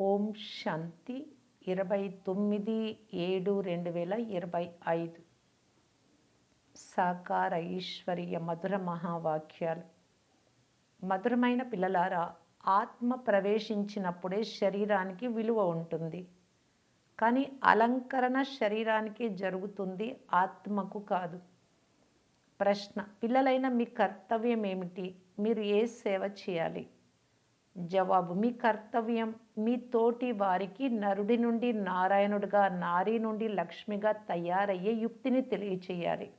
ఓం శాంతి. ఇరవై తొమ్మిది ఏడు రెండు వేల ఇరవై ఐదు. సాకార ఈశ్వరీయ మధుర మహావాక్యాలు. మధురమైన పిల్లలారా ఆత్మ ప్రవేశించినప్పుడే శరీరానికి విలువ ఉంటుంది. కానీ అలంకరణ శరీరానికి జరుగుతుంది ఆత్మకు కాదు. ప్రశ్న పిల్లలైన మీ కర్తవ్యం ఏమిటి? మీరు ఏ సేవ చేయాలి? జవాబు మీ కర్తవ్యం మీ తోటి వారికి నరుడి నుండి నారాయణుడిగా నారీ నుండి లక్ష్మిగా తయారయ్యే యుక్తిని తెలియచేయాలి.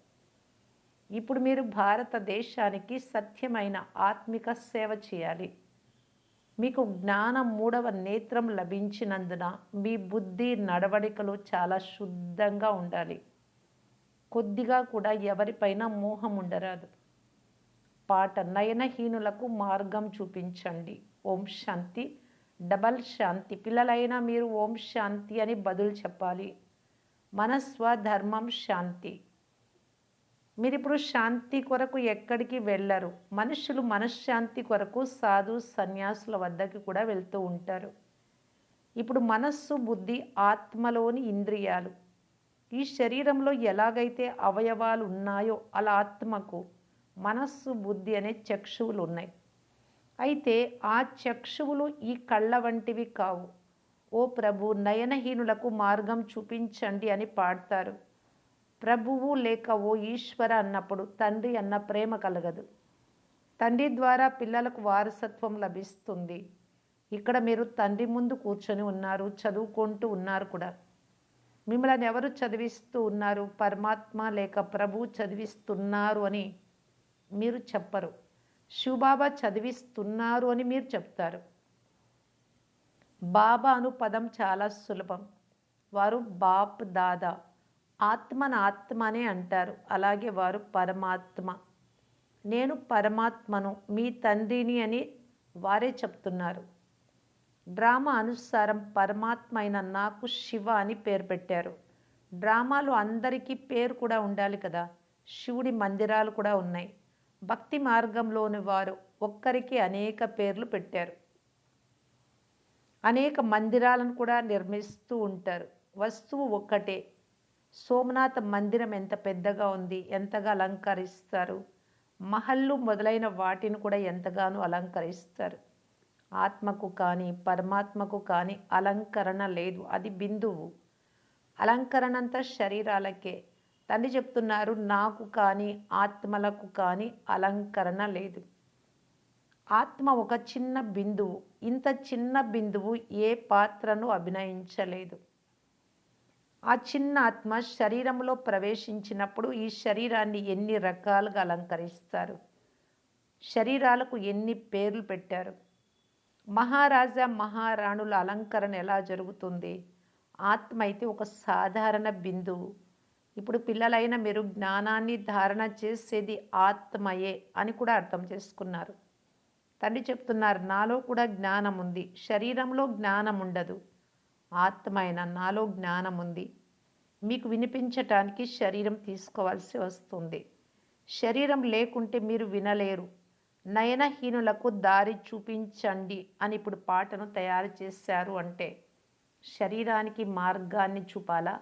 ఇప్పుడు మీరు భారతదేశానికి సత్యమైన ఆత్మిక సేవ చేయాలి. మీకు జ్ఞానం మూడవ నేత్రం లభించినందున మీ బుద్ధి నడవడికలు చాలా శుద్ధంగా ఉండాలి. కొద్దిగా కూడా ఎవరిపైన మోహం ఉండరాదు. పాట నయనహీనులకు మార్గం చూపించండి. ఓం శాంతి. డబల్ శాంతి. పిల్లలైనా మీరు ఓం శాంతి అని బదులు చెప్పాలి. మన స్వధర్మం శాంతి. మీరు ఇప్పుడు శాంతి కొరకు ఎక్కడికి వెళ్ళరు. మనుషులు మనశ్శాంతి కొరకు సాధు సన్యాసుల వద్దకి కూడా వెళ్తూ ఉంటారు. ఇప్పుడు మనస్సు బుద్ధి ఆత్మలోని ఇంద్రియాలు. ఈ శరీరంలో ఎలాగైతే అవయవాలు ఉన్నాయో అలా ఆత్మకు మనస్సు బుద్ధి అనే చక్షువులు ఉన్నాయి. అయితే ఆ చక్షువులు ఈ కళ్ళ వంటివి కావు. ఓ ప్రభు నయనహీనులకు మార్గం చూపించండి అని పాడతారు. ప్రభువు లేక ఓ ఈశ్వర అన్నప్పుడు తండ్రి అన్న ప్రేమ కలగదు. తండ్రి ద్వారా పిల్లలకు వారసత్వం లభిస్తుంది. ఇక్కడ మీరు తండ్రి ముందు కూర్చొని ఉన్నారు చదువుకుంటూ ఉన్నారు కూడా. మిమ్మల్ని ఎవరు చదివిస్తూ ఉన్నారు? పరమాత్మ లేక ప్రభు చదివిస్తున్నారు అని మీరు చెప్పరు. శివబాబా చదివిస్తున్నారు అని మీరు చెప్తారు. బాబా అను పదం చాలా సులభం. వారు బాప్ దాదా ఆత్మన ఆత్మనే అంటారు. అలాగే వారు పరమాత్మ. నేను పరమాత్మను మీ తండ్రిని అని వారే చెప్తున్నారు. డ్రామా అనుసారం పరమాత్మ అయిన నాకు శివ అని పేరు పెట్టారు. డ్రామాలో అందరికీ పేరు కూడా ఉండాలి కదా. శివుడి మందిరాలు కూడా ఉన్నాయి. భక్తి మార్గంలోని వారు ఒక్కరికి అనేక పేర్లు పెట్టారు. అనేక మందిరాలను కూడా నిర్మిస్తూ ఉంటారు. వస్తువు ఒక్కటే. సోమనాథ మందిరం ఎంత పెద్దగా ఉంది ఎంతగా అలంకరిస్తారు మహల్లు మొదలైన వాటిని కూడా ఎంతగానో అలంకరిస్తారు. ఆత్మకు కానీ పరమాత్మకు కానీ అలంకరణ లేదు. అది బిందువు. అలంకరణ అంతా శరీరాలకే. తండ్రి చెప్తున్నారు నాకు కానీ ఆత్మలకు కానీ అలంకరణ లేదు. ఆత్మ ఒక చిన్న బిందువు. ఇంత చిన్న బిందువు ఏ పాత్రను అభినయించలేదు. ఆ చిన్న ఆత్మ శరీరంలో ప్రవేశించినప్పుడు ఈ శరీరాన్ని ఎన్ని రకాలుగా అలంకరిస్తారు? శరీరాలకు ఎన్ని పేర్లు పెట్టారు? మహారాజా మహారాణుల అలంకరణ ఎలా జరుగుతుంది? ఆత్మ అయితే ఒక సాధారణ బిందువు. ఇప్పుడు పిల్లలైన మీరు జ్ఞానాన్ని ధారణ చేసేది ఆత్మయే అని కూడా అర్థం చేసుకున్నారు. తండ్రి చెప్తున్నారు నాలో కూడా జ్ఞానం ఉంది. శరీరంలో జ్ఞానం ఉండదు. ఆత్మ నాలో జ్ఞానం ఉంది. మీకు వినిపించటానికి శరీరం తీసుకోవాల్సి వస్తుంది. శరీరం లేకుంటే మీరు వినలేరు. నయనహీనులకు దారి చూపించండి అని ఇప్పుడు పాటను తయారు చేశారు అంటే శరీరానికి మార్గాన్ని చూపాలా?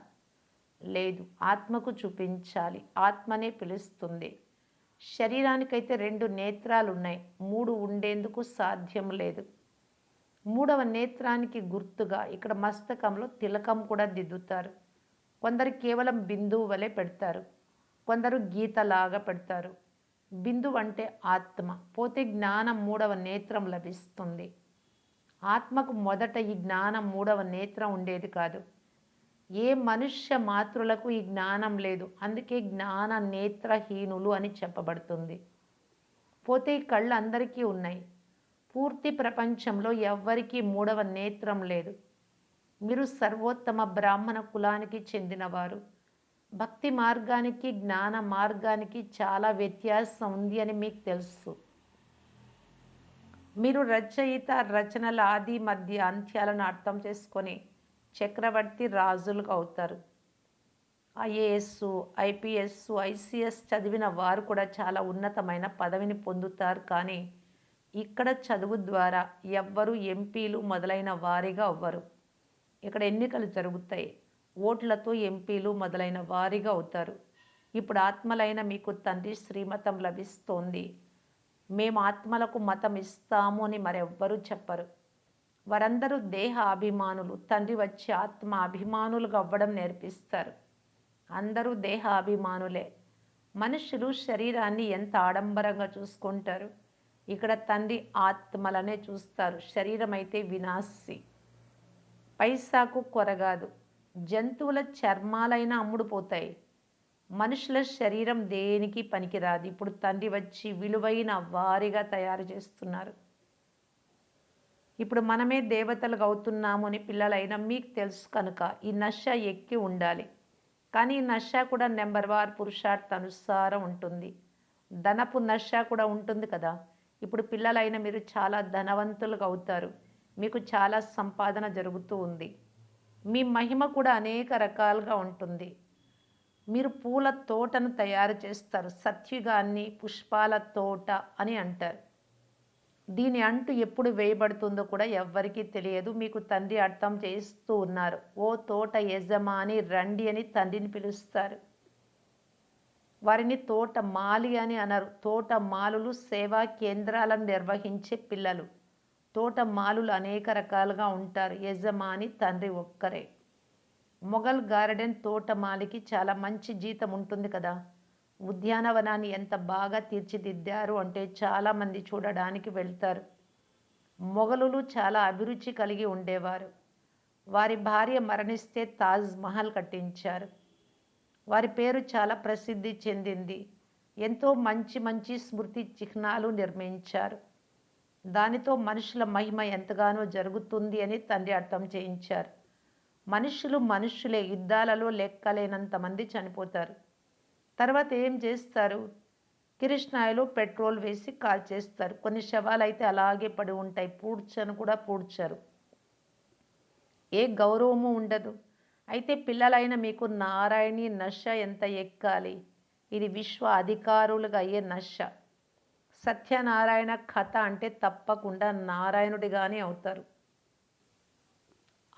లేదు. ఆత్మకు చూపించాలి. ఆత్మనే పిలుస్తుంది. శరీరానికైతే రెండు నేత్రాలు ఉన్నాయి మూడు ఉండేందుకు సాధ్యం లేదు. మూడవ నేత్రానికి గుర్తుగా ఇక్కడ మస్తకంలో తిలకం కూడా దిద్దుతారు. కొందరు కేవలం బిందువు వలె పెడతారు. కొందరు గీతలాగా పెడతారు. బిందువు అంటే ఆత్మ. పోతే జ్ఞానం మూడవ నేత్రం లభిస్తుంది. ఆత్మకు మొదట ఈ జ్ఞానం మూడవ నేత్రం ఉండేది కాదు. ఏ మనుష్య మాతృలకు ఈ జ్ఞానం లేదు. అందుకే జ్ఞాన నేత్రహీనులు అని చెప్పబడుతుంది. పోతే ఈ కళ్ళు అందరికీ ఉన్నాయి. పూర్తి ప్రపంచంలో ఎవ్వరికీ మూడవ నేత్రం లేదు. మీరు సర్వోత్తమ బ్రాహ్మణ కులానికి చెందినవారు. భక్తి మార్గానికి జ్ఞాన మార్గానికి చాలా వ్యత్యాసం ఉంది అని మీకు తెలుసు. మీరు రచయిత రచనల ఆది మధ్య అంత్యాలను అర్థం చేసుకొని చక్రవర్తి రాజులుగా అవుతారు. ఐఏఎస్ ఐపీఎస్ ఐసీఎస్ చదివిన వారు కూడా చాలా ఉన్నతమైన పదవిని పొందుతారు. కానీ ఇక్కడ చదువు ద్వారా ఎవ్వరు ఎంపీలు మొదలైన వారిగా అవ్వరు. ఇక్కడ ఎన్నికలు జరుగుతాయి. ఓట్లతో ఎంపీలు మొదలైన వారిగా అవుతారు. ఇప్పుడు ఆత్మలైన మీకు తండ్రి శ్రీమతం లభిస్తోంది. మేము ఆత్మలకు మతం ఇస్తాము అని మరెవ్వరూ చెప్పరు. వారందరూ దేహ అభిమానులు. తండ్రి వచ్చి ఆత్మ అభిమానులుగా అవ్వడం నేర్పిస్తారు. అందరూ దేహ అభిమానులే. మనుషులు శరీరాన్ని ఎంత ఆడంబరంగా చూసుకుంటారు? ఇక్కడ తండ్రి ఆత్మలనే చూస్తారు. శరీరం అయితే వినాశి. పైసాకు కొరగాదు. జంతువుల చర్మాలైనా అమ్ముడుపోతాయి. మనుషుల శరీరం దేనికి పనికిరాదు? ఇప్పుడు తండ్రి వచ్చి విలువైన వారిగా తయారు చేస్తున్నారు. ఇప్పుడు మనమే దేవతలుగా అవుతున్నాము అని పిల్లలైనా మీకు తెలుసు కనుక ఈ నష ఎక్కి ఉండాలి. కానీ ఈ నష కూడా నెంబర్ వార్ పురుషార్థ అనుసారం ఉంటుంది. ధనపు నష కూడా ఉంటుంది కదా. ఇప్పుడు పిల్లలైన మీరు చాలా ధనవంతులుగా అవుతారు. మీకు చాలా సంపాదన జరుగుతూ ఉంది. మీ మహిమ కూడా అనేక రకాలుగా ఉంటుంది. మీరు పూల తోటను తయారు చేస్తారు. సత్యుగాన్ని పుష్పాల తోట అని అంటారు. దీని అంటు ఎప్పుడు వేయబడుతుందో కూడా ఎవ్వరికీ తెలియదు. మీకు తండ్రి అర్థం చేస్తూ ఉన్నారు. ఓ తోట యజమాని రండి అని తండ్రిని పిలుస్తారు. వారిని తోట మాలి అని అనరు. తోట మాలులు సేవా కేంద్రాలను నిర్వహించే పిల్లలు. తోట మాలులు అనేక రకాలుగా ఉంటారు. యజమాని తండ్రి ఒక్కరే. మొఘల్ గార్డెన్ తోటమాలికి చాలా మంచి జీతం ఉంటుంది కదా. ఉద్యానవనాన్ని ఎంత బాగా తీర్చిదిద్దారు అంటే చాలామంది చూడడానికి వెళ్తారు. మొఘలులు చాలా అభిరుచి కలిగి ఉండేవారు. వారి భార్య మరణిస్తే తాజ్ మహల్ కట్టించారు. వారి పేరు చాలా ప్రసిద్ధి చెందింది. ఎంతో మంచి మంచి స్మృతి చిహ్నాలు నిర్మించారు. దానితో మనుషుల మహిమ ఎంతగానో జరుగుతుంది అని తండ్రి అర్థం చేయించారు. మనుషులు మనుషులే యుద్ధాలలో లెక్కలేనంత మంది చనిపోతారు. తర్వాత ఏం చేస్తారు? కిరిష్ణాయిలో పెట్రోల్ వేసి కాల్చేస్తారు కొన్ని శవాలు అయితే అలాగే పడి ఉంటాయి. పూడ్చను కూడా పూడ్చరు. ఏ గౌరవము ఉండదు. అయితే పిల్లలైన మీకు నారాయణి నష ఎంత ఎక్కాలి? ఇది విశ్వ అధికారులుగా అయ్యే నష సత్యనారాయణ కథ అంటే తప్పకుండా నారాయణుడిగానే అవుతారు.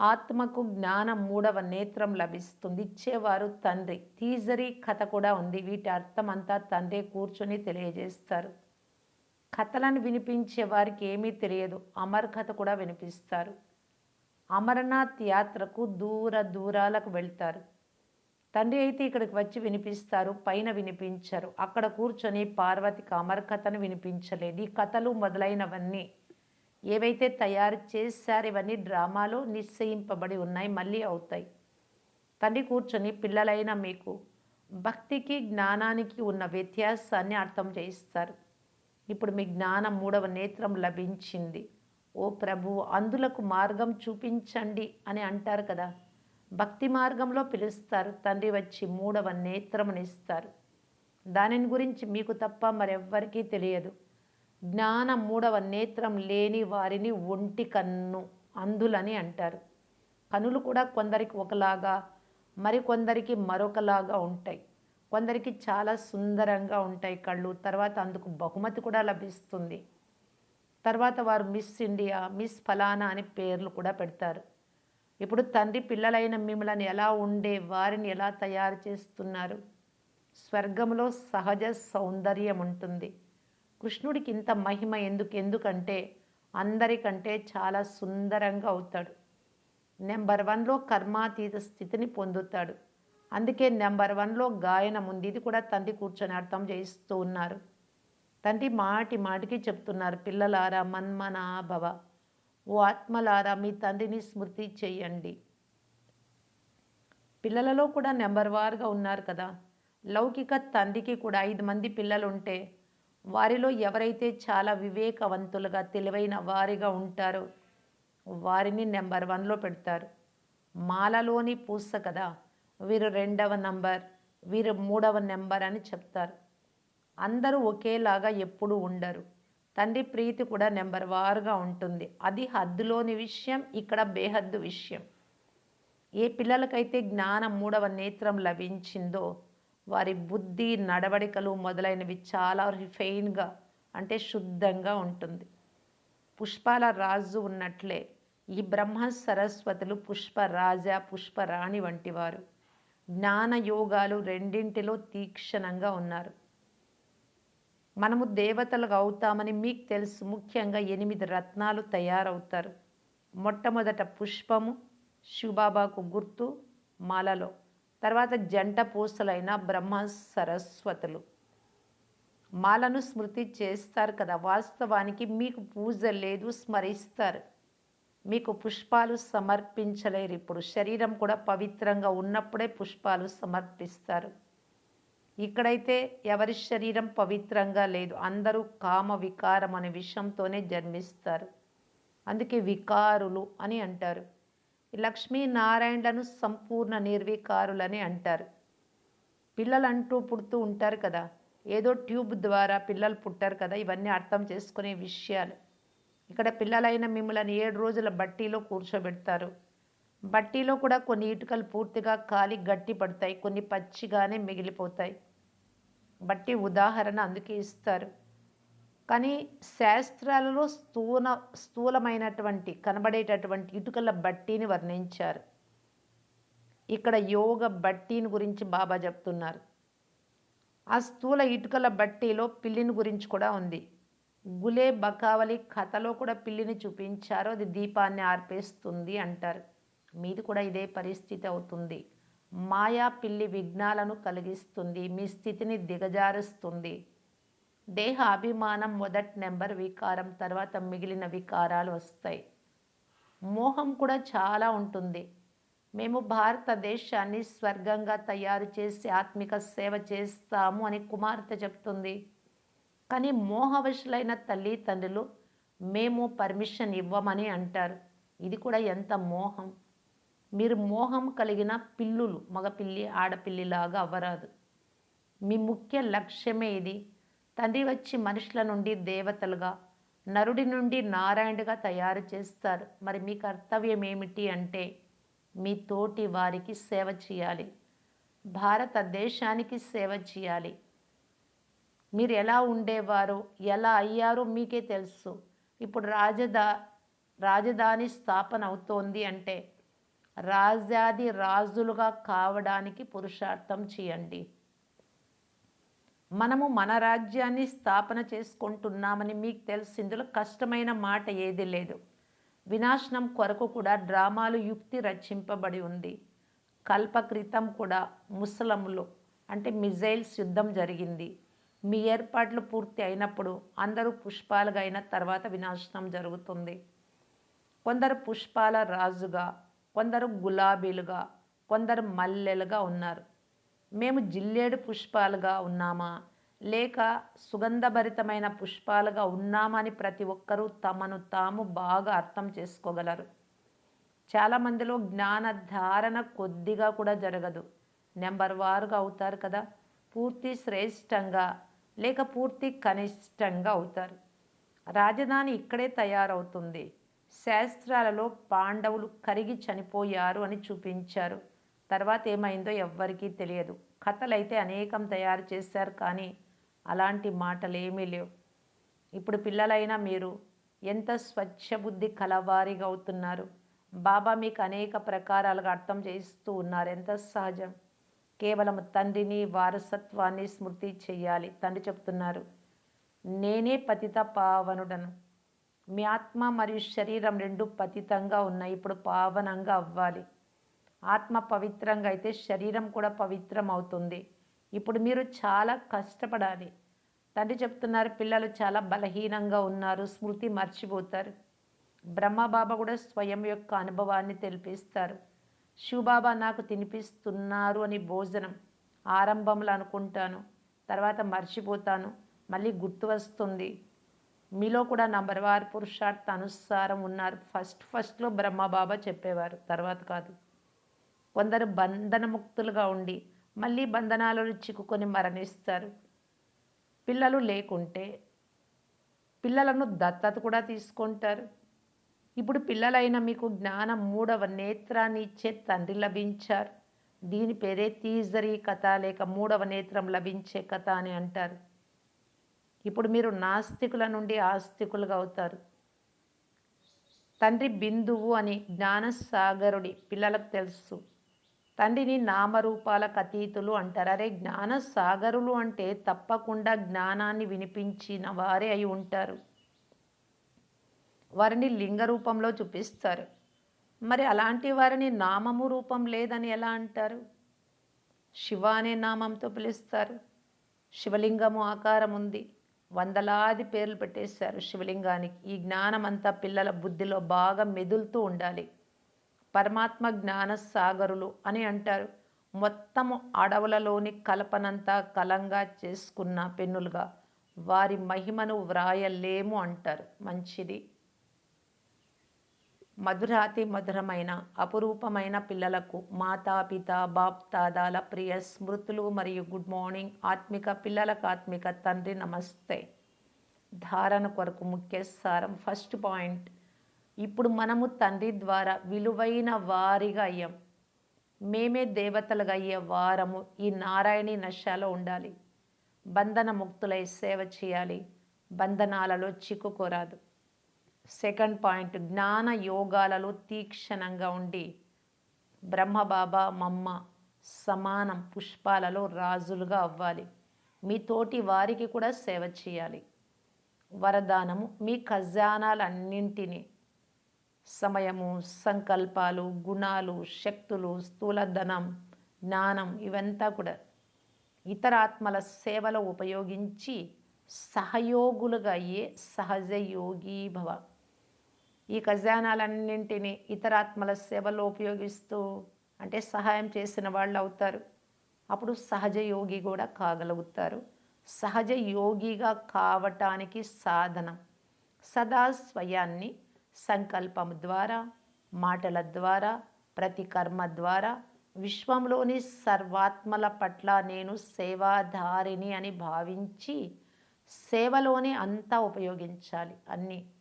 ఆత్మకు జ్ఞానం మూడవ నేత్రం లభిస్తుంది. ఇచ్చేవారు తండ్రి. తీజరీ కథ కూడా ఉంది. వీటి అర్థం అంతా తండ్రి కూర్చొని తెలియజేస్తారు. కథలను వినిపించే వారికి ఏమీ తెలియదు. అమర్ కథ కూడా వినిపిస్తారు. అమరనాథ్ యాత్రకు దూర దూరాలకు వెళ్తారు. తండ్రి అయితే ఇక్కడికి వచ్చి వినిపిస్తారు. పైన వినిపించరు. అక్కడ కూర్చొని పార్వతికి అమర్ కథను వినిపించలేదు. ఈ కథలు మొదలైనవన్నీ ఏవైతే తయారు చేశారు ఇవన్నీ డ్రామాలో నిశ్చయింపబడి ఉన్నాయి మళ్ళీ అవుతాయి. తండ్రి కూర్చొని పిల్లలైన మీకు భక్తికి జ్ఞానానికి ఉన్న వ్యత్యాసాన్ని అర్థం చేయిస్తారు. ఇప్పుడు మీ జ్ఞానం మూడవ నేత్రం లభించింది. ఓ ప్రభు అందులకు మార్గం చూపించండి అని అంటారు కదా. భక్తి మార్గంలో పిలుస్తారు తండ్రి వచ్చి మూడవ నేత్రమునిస్తారు. దానిని గురించి మీకు తప్ప మరెవ్వరికీ తెలియదు. జ్ఞాన మూడవ నేత్రం లేని వారిని ఒంటి కన్ను అంధులని అంటారు. కనులు కూడా కొందరికి ఒకలాగా మరికొందరికి మరొకలాగా ఉంటాయి. కొందరికి చాలా సుందరంగా ఉంటాయి కళ్ళు. తర్వాత అందుకు బహుమతి కూడా లభిస్తుంది. తర్వాత వారు మిస్ ఇండియా మిస్ ఫలానా అని పేర్లు కూడా పెడతారు. ఇప్పుడు తండ్రి పిల్లలైన మిమ్మల్ని ఎలా ఉండే వారిని ఎలా తయారు చేస్తున్నారు? స్వర్గంలో సహజ సౌందర్యం ఉంటుంది. కృష్ణుడికి ఇంత మహిమ ఎందుకు? ఎందుకంటే అందరికంటే చాలా సుందరంగా అవుతాడు. నెంబర్ వన్లో కర్మాతీత స్థితిని పొందుతాడు. అందుకే నెంబర్ వన్లో గాయనం ఉంది. ఇది కూడా తండ్రి కూర్చొని అర్థం చేయిస్తూ ఉన్నారు. తండ్రి మాటి మాటికి చెప్తున్నారు పిల్లలారా మన్మనా భవ ఓ ఆత్మలారా మీ తండ్రిని స్మృతి చేయండి. పిల్లలలో కూడా నెంబర్ వార్గా ఉన్నారు కదా. లౌకిక తండ్రికి కూడా ఐదు మంది పిల్లలు ఉంటే వారిలో ఎవరైతే చాలా వివేకవంతులుగా తెలివైన వారిగా ఉంటారో వారిని నెంబర్ వన్లో పెడతారు. మాలలోని పూస కదా వీరు రెండవ నంబర్ వీరు మూడవ నెంబర్ అని చెప్తారు. అందరూ ఒకేలాగా ఎప్పుడూ ఉండరు. తండ్రి ప్రీతి కూడా నెంబర్ వారుగా ఉంటుంది. అది హద్దులోని విషయం ఇక్కడ బేహద్దు విషయం. ఏ పిల్లలకైతే జ్ఞానం మూడవ నేత్రం లభించిందో వారి బుద్ధి నడవడికలు మొదలైనవి చాలా రిఫైన్గా అంటే శుద్ధంగా ఉంటుంది. పుష్పాల రాజు ఉన్నట్లే ఈ బ్రహ్మ సరస్వతులు పుష్పరాజ పుష్పరాణి వంటివారు. జ్ఞాన యోగాలు రెండింటిలో తీక్షణంగా ఉన్నారు. మనము దేవతలుగా అవుతామని మీకు తెలుసు. ముఖ్యంగా ఎనిమిది రత్నాలు తయారవుతారు. మొట్టమొదట పుష్పము శివబాబాకు గుర్తు మాలలో. తర్వాత జంట పూసలైన బ్రహ్మ సరస్వతులు. మాలను స్మృతి చేస్తారు కదా వాస్తవానికి మీకు పూజ లేదు స్మరిస్తారు. మీకు పుష్పాలు సమర్పించలేరు. ఇప్పుడు శరీరం కూడా పవిత్రంగా ఉన్నప్పుడే పుష్పాలు సమర్పిస్తారు. ఇక్కడైతే ఎవరి శరీరం పవిత్రంగా లేదు అందరూ కామ వికారం అనే విషయంతోనే జన్మిస్తారు. అందుకే వికారులు అని అంటారు. లక్ష్మీనారాయణలను సంపూర్ణ నిర్వికారులని అంటారు. పిల్లలు అంటూ పుడుతూ ఉంటారు కదా. ఏదో ట్యూబ్ ద్వారా పిల్లలు పుట్టారు కదా. ఇవన్నీ అర్థం చేసుకునే విషయాలు. ఇక్కడ పిల్లలైన మిమ్మల్ని ఏడు రోజుల బట్టీలో కూర్చోబెడతారు. బట్టీలో కూడా కొన్ని ఇటుకలు పూర్తిగా కాలి గట్టి పడతాయి. కొన్ని పచ్చిగానే మిగిలిపోతాయి. బట్టి ఉదాహరణ అందుకే ఇస్తారు. కానీ శాస్త్రాలలో స్థూల స్థూలమైనటువంటి కనబడేటటువంటి ఇటుకల బట్టీని వర్ణించారు. ఇక్కడ యోగ బట్టీని గురించి బాబా చెప్తున్నారు. ఆ స్థూల ఇటుకల బట్టీలో పిల్లిని గురించి కూడా ఉంది. గులే బకావలి కథలో కూడా పిల్లిని చూపించారు. అది దీపాన్ని ఆర్పేస్తుంది అంటారు. మీది కూడా ఇదే పరిస్థితి అవుతుంది. మాయా పిల్లి విఘ్నాలను కలిగిస్తుంది. మీ స్థితిని దిగజారుస్తుంది. దేహ అభిమానం మొదటి నెంబర్ వికారం తర్వాత మిగిలిన వికారాలు వస్తాయి. మోహం కూడా చాలా ఉంటుంది. మేము భారతదేశాన్ని స్వర్గంగా తయారు చేసి ఆత్మిక సేవ చేస్తాము అని కుమార్తె చెప్తుంది. కానీ మోహవశులైన తల్లిదండ్రులు మేము పర్మిషన్ ఇవ్వమని అంటారు. ఇది కూడా ఎంత మోహం. మీరు మోహం కలిగిన పిల్లులు మగపిల్లి ఆడపిల్లిలాగా అవ్వరాదు. మీ ముఖ్య లక్ష్యమే ఇది. తండ్రి వచ్చి మనుషుల నుండి దేవతలుగా నరుడి నుండి నారాయణుడిగా తయారు చేస్తారు. మరి మీ కర్తవ్యం ఏమిటి అంటే మీ తోటి వారికి సేవ చేయాలి. భారతదేశానికి సేవ చేయాలి. మీరు ఎలా ఉండేవారో? ఎలా అయ్యారో మీకే తెలుసు. ఇప్పుడు రాజధా రాజధాని స్థాపన అవుతోంది అంటే రాజాది రాజులుగా కావడానికి పురుషార్థం చేయండి. మనము మన రాజ్యాన్ని స్థాపన చేసుకుంటున్నామని మీకు తెలుసు. ఇందులో కష్టమైన మాట ఏది లేదు. వినాశనం కొరకు కూడా డ్రామాలు యుక్తి రచింపబడి ఉంది. కల్పక్రితం కూడా ముసలములు అంటే మిజైల్స్ యుద్ధం జరిగింది. మీ ఏర్పాట్లు పూర్తి అయినప్పుడు అందరూ పుష్పాలుగా అయిన తర్వాత వినాశనం జరుగుతుంది. కొందరు పుష్పాల రాజుగా కొందరు గులాబీలుగా కొందరు మల్లెలుగా ఉన్నారు. మేము జిల్లేడు పుష్పాలుగా ఉన్నామా? లేక సుగంధభరితమైన పుష్పాలుగా ఉన్నామా అని ప్రతి ఒక్కరూ తమను తాము బాగా అర్థం చేసుకోగలరు. చాలామందిలో జ్ఞాన ధారణ కొద్దిగా కూడా జరగదు. నెంబర్ వారుగా అవుతారు కదా? పూర్తి శ్రేష్టంగా లేక పూర్తి కనిష్టంగా అవుతారు. రాజధాని ఇక్కడే తయారవుతుంది. శాస్త్రాలలో పాండవులు కరిగి చనిపోయారు అని చూపించారు. తర్వాత ఏమైందో ఎవ్వరికీ తెలియదు. కథలైతే అనేకం తయారు చేశారు కానీ అలాంటి మాటలు ఏమీ లేవు. ఇప్పుడు పిల్లలైనా మీరు ఎంత స్వచ్ఛ బుద్ధి కలవారిగా అవుతున్నారు బాబా మీకు అనేక ప్రకారాలుగా అర్థం చేస్తూ ఉన్నారు. ఎంత సహజం? కేవలం తండ్రిని వారసత్వాన్ని స్మృతి చెయ్యాలి. తండ్రి చెప్తున్నారు నేనే పతిత పావనుడను. మీ ఆత్మ మరియు శరీరం రెండు పతితంగా ఉన్నాయి. ఇప్పుడు పావనంగా అవ్వాలి. ఆత్మ పవిత్రంగా అయితే శరీరం కూడా పవిత్రం అవుతుంది ఇప్పుడు మీరు చాలా కష్టపడాలి. తండ్రి చెప్తున్నారు పిల్లలు చాలా బలహీనంగా ఉన్నారు స్మృతి మర్చిపోతారు. బ్రహ్మబాబా కూడా స్వయం యొక్క అనుభవాన్ని తెలిపిస్తారు. శివబాబా నాకు తినిపిస్తున్నారు అని భోజనం ఆరంభంలో అనుకుంటాను తర్వాత మర్చిపోతాను మళ్ళీ గుర్తు వస్తుంది. మీలో కూడా నంబర్ వారు పురుషార్థ అనుసారం ఉన్నారు. ఫస్ట్ ఫస్ట్లో బ్రహ్మబాబా చెప్పేవారు తర్వాత కాదు. కొందరు బంధనముక్తులుగా ఉండి మళ్ళీ బంధనాలలో చిక్కుకొని మరణిస్తారు. పిల్లలు లేకుంటే పిల్లలను దత్తత కూడా తీసుకుంటారు. ఇప్పుడు పిల్లలైన మీకు జ్ఞానం మూడవ నేత్రాన్ని ఇచ్చే తండ్రి లభించారు. దీని పేరే తీజరీ కథ లేక మూడవ నేత్రం లభించే కథ అని అంటారు. ఇప్పుడు మీరు నాస్తికుల నుండి ఆస్తికులుగా అవుతారు. తండ్రి బిందువు అని జ్ఞానసాగరుడి పిల్లలకు తెలుసు. తండ్రిని నామరూపాలకు అతీతులు అంటారు. అరే జ్ఞానసాగరులు అంటే తప్పకుండా జ్ఞానాన్ని వినిపించిన వారే అయి ఉంటారు. వారిని లింగ రూపంలో చూపిస్తారు. మరి అలాంటి వారిని నామము రూపం లేదని ఎలా అంటారు? శివ అనే నామంతో పిలుస్తారు. శివలింగము ఆకారం ఉంది. వందలాది పేర్లు పెట్టేశారు శివలింగానికి. ఈ జ్ఞానం అంతా పిల్లల బుద్ధిలో బాగా మెదులుతూ ఉండాలి. పరమాత్మ జ్ఞాన సాగరులు అని అంటారు. మొత్తము అడవులలోని కలపనంతా కలంగా చేసుకున్న పెన్నులుగా వారి మహిమను వ్రాయలేము అంటారు. మంచిది. మధురాతి మధురమైన అపురూపమైన పిల్లలకు మాతాపిత బాప్తాదాల ప్రియ స్మృతులు మరియు గుడ్ మార్నింగ్ ఆత్మిక పిల్లలకు ఆత్మిక తండ్రి నమస్తే. ధారణ కొరకు ముఖ్య సారం ఫస్ట్ పాయింట్. ఇప్పుడు మనము తండ్రి ద్వారా విలువైన వారిగా అయ్యాం. మేమే దేవతలుగా అయ్యే వారము ఈ నారాయణి నశాలో ఉండాలి. బంధన ముక్తులై సేవ చేయాలి. బంధనాలలో చిక్కుకోరాదు. సెకండ్ పాయింట్ జ్ఞాన యోగాలలో తీక్షణంగా ఉండి బ్రహ్మబాబా మమ్మ సమానం పుష్పాలలో రాజులుగా అవ్వాలి. మీ తోటి వారికి కూడా సేవ చేయాలి. వరదానము మీ ఖజానాలన్నింటినీ సమయము సంకల్పాలు గుణాలు శక్తులు స్థూలధనం జ్ఞానం ఇవంతా కూడా ఇతర ఆత్మల సేవలో ఉపయోగించి సహయోగులుగా అయ్యే సహజ యోగి భవ. ఈ ఖజానాలన్నింటినీ ఇతరాత్మల సేవలో ఉపయోగిస్తూ అంటే సహాయం చేసిన వాళ్ళు అవుతారు. అప్పుడు సహజ యోగి కూడా కాగలుగుతారు. సహజ యోగిగా కావటానికి సాధనం. సదా స్వయాన్ని సంకల్పం ద్వారా మాటల ద్వారా ప్రతి కర్మ ద్వారా విశ్వంలోని సర్వాత్మల పట్ల నేను సేవాధారిని అని భావించి సేవలోనే అంతా ఉపయోగించాలి అన్నీ.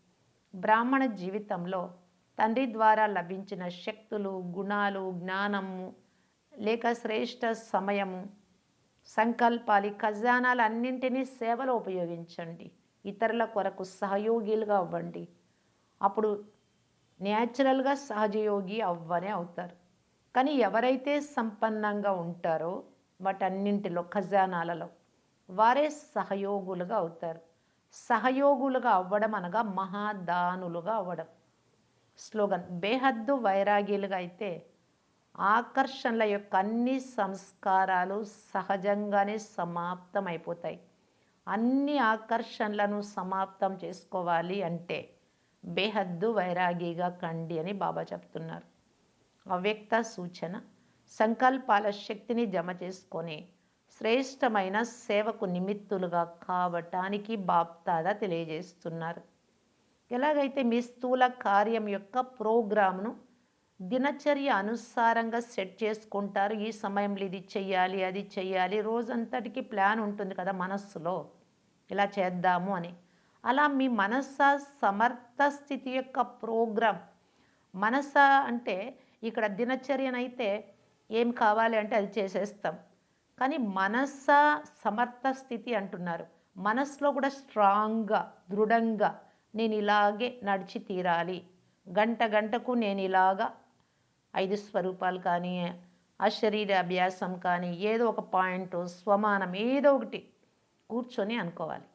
బ్రాహ్మణ జీవితంలో తండ్రి ద్వారా లభించిన శక్తులు గుణాలు జ్ఞానము లేక శ్రేష్ట సమయము సంకల్పాలు ఖజానాలు అన్నింటినీ సేవలో ఉపయోగించండి. ఇతరుల కొరకు సహయోగిలుగా అవ్వండి. అప్పుడు న్యాచురల్గా సహజయోగి అవ్వనే అవుతారు. కానీ ఎవరైతే సంపన్నంగా ఉంటారో వాటన్నింటిలో ఖజానాలలో వారే సహయోగులుగా అవుతారు. సహయోగులుగా అవ్వడం అనగా మహాదానులుగా అవ్వడం. స్లోగన్ బేహద్దు వైరాగ్యులుగా అయితే ఆకర్షణల యొక్క అన్ని సంస్కారాలు సహజంగానే సమాప్తమైపోతాయి. అన్ని ఆకర్షణలను సమాప్తం చేసుకోవాలి అంటే బేహద్దు వైరాగిగా కండి అని బాబా చెప్తున్నారు. అవ్యక్త సూచన సంకల్పాల శక్తిని జమ చేసుకొని శ్రేష్టమైన సేవకు నిమిత్తులుగా కావటానికి బాప్తాదా తెలియజేస్తున్నారు. ఎలాగైతే మీ స్థూల కార్యం యొక్క ప్రోగ్రామ్ను దినచర్య అనుసారంగా సెట్ చేసుకుంటారు ఈ సమయంలో ఇది చెయ్యాలి అది చెయ్యాలి రోజంతటికి ప్లాన్ ఉంటుంది కదా మనస్సులో ఇలా చేద్దాము అని. అలా మీ మనస్స సమర్థ స్థితి యొక్క ప్రోగ్రాం. మనస అంటే ఇక్కడ దినచర్యనైతే ఏం కావాలి అంటే అది చేసేస్తాం. కానీ మనస్స సమర్థ స్థితి అంటున్నారు. మనస్సులో కూడా స్ట్రాంగ్గా దృఢంగా నేను ఇలాగే నడిచి తీరాలి. గంట గంటకు నేను ఇలాగా ఐదు స్వరూపాలు కానీ అశరీర అభ్యాసం కానీ ఏదో ఒక పాయింట్ స్వమానం ఏదో ఒకటి కూర్చొని అనుకోవాలి.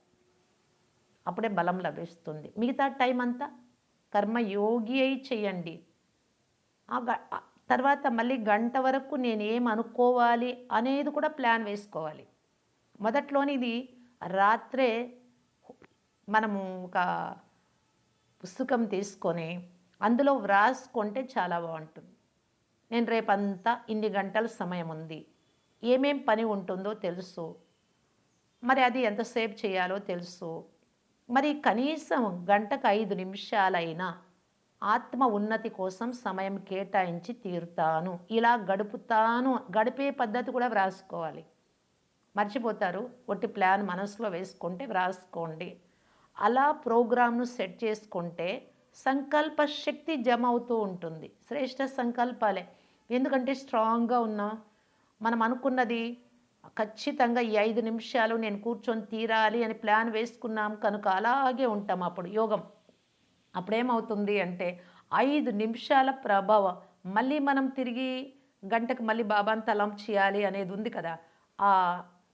అప్పుడే బలం లభిస్తుంది. మిగతా టైం అంతా కర్మయోగి అయి చేయండి. తర్వాత మళ్ళీ గంట వరకు నేను ఏం అనుకోవాలి అనేది కూడా ప్లాన్ వేసుకోవాలి. మొదట్లోని ఇది రాత్రే మనము ఒక పుస్తకం తీసుకొని అందులో వ్రాసుకుంటే చాలా బాగుంటుంది. నేను రేపంతా ఇన్ని గంటల సమయం ఉంది. ఏమేం పని ఉంటుందో తెలుసు. మరి అది ఎంతసేపు చేయాలో తెలుసు. మరి కనీసం గంటకు ఐదు నిమిషాలైనా ఆత్మ ఉన్నతి కోసం సమయం కేటాయించి తీరుతాను. ఇలా గడుపుతాను. గడిపే పద్ధతి కూడా వ్రాసుకోవాలి. మర్చిపోతారు. ఒట్టి ప్లాన్ మనసులో వేసుకుంటే వ్రాసుకోండి. అలా ప్రోగ్రామ్ను సెట్ చేసుకుంటే సంకల్ప శక్తి జమ అవుతూ ఉంటుంది. శ్రేష్ట సంకల్పాలే. ఎందుకంటే స్ట్రాంగ్గా ఉన్నాం మనం అనుకున్నది ఖచ్చితంగా ఈ ఐదు నిమిషాలు నేను కూర్చొని తీరాలి అని ప్లాన్ వేసుకున్నాం కనుక అలాగే ఉంటాం అప్పుడు యోగం. అప్పుడేమవుతుంది అంటే ఐదు నిమిషాల ప్రభావం. మళ్ళీ మనం తిరిగి గంటకు మళ్ళీ బాబాను తలం చేయాలి అనేది ఉంది కదా. ఆ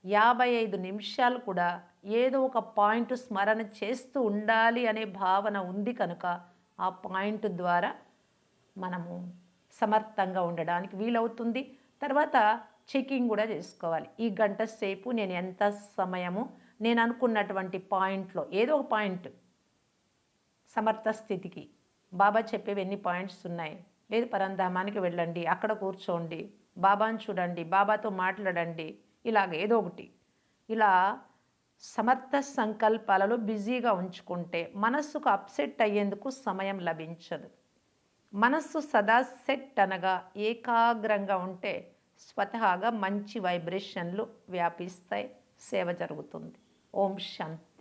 యాభై ఐదు నిమిషాలు కూడా ఏదో ఒక పాయింట్ స్మరణ చేస్తూ ఉండాలి అనే భావన ఉంది కనుక ఆ పాయింట్ ద్వారా మనము సమర్థంగా ఉండడానికి వీలవుతుంది. తర్వాత చెకింగ్ కూడా చేసుకోవాలి. ఈ గంట సేపు నేను ఎంత సమయము నేను అనుకున్నటువంటి పాయింట్లో ఏదో ఒక పాయింట్ సమర్థ స్థితికి. బాబా చెప్పేవి ఎన్ని పాయింట్స్ ఉన్నాయి? లేదు పరంధామానికి వెళ్ళండి అక్కడ కూర్చోండి బాబాని చూడండి బాబాతో మాట్లాడండి ఇలాగ ఏదో ఒకటి. ఇలా సమర్థ సంకల్పాలలో బిజీగా ఉంచుకుంటే మనస్సుకు అప్సెట్ అయ్యేందుకు సమయం లభించదు. మనస్సు సదా సెట్ అనగా ఏకాగ్రంగా ఉంటే స్వతహాగా మంచి వైబ్రేషన్లు వ్యాపిస్తాయి. సేవ జరుగుతుంది. ఓం శాంతి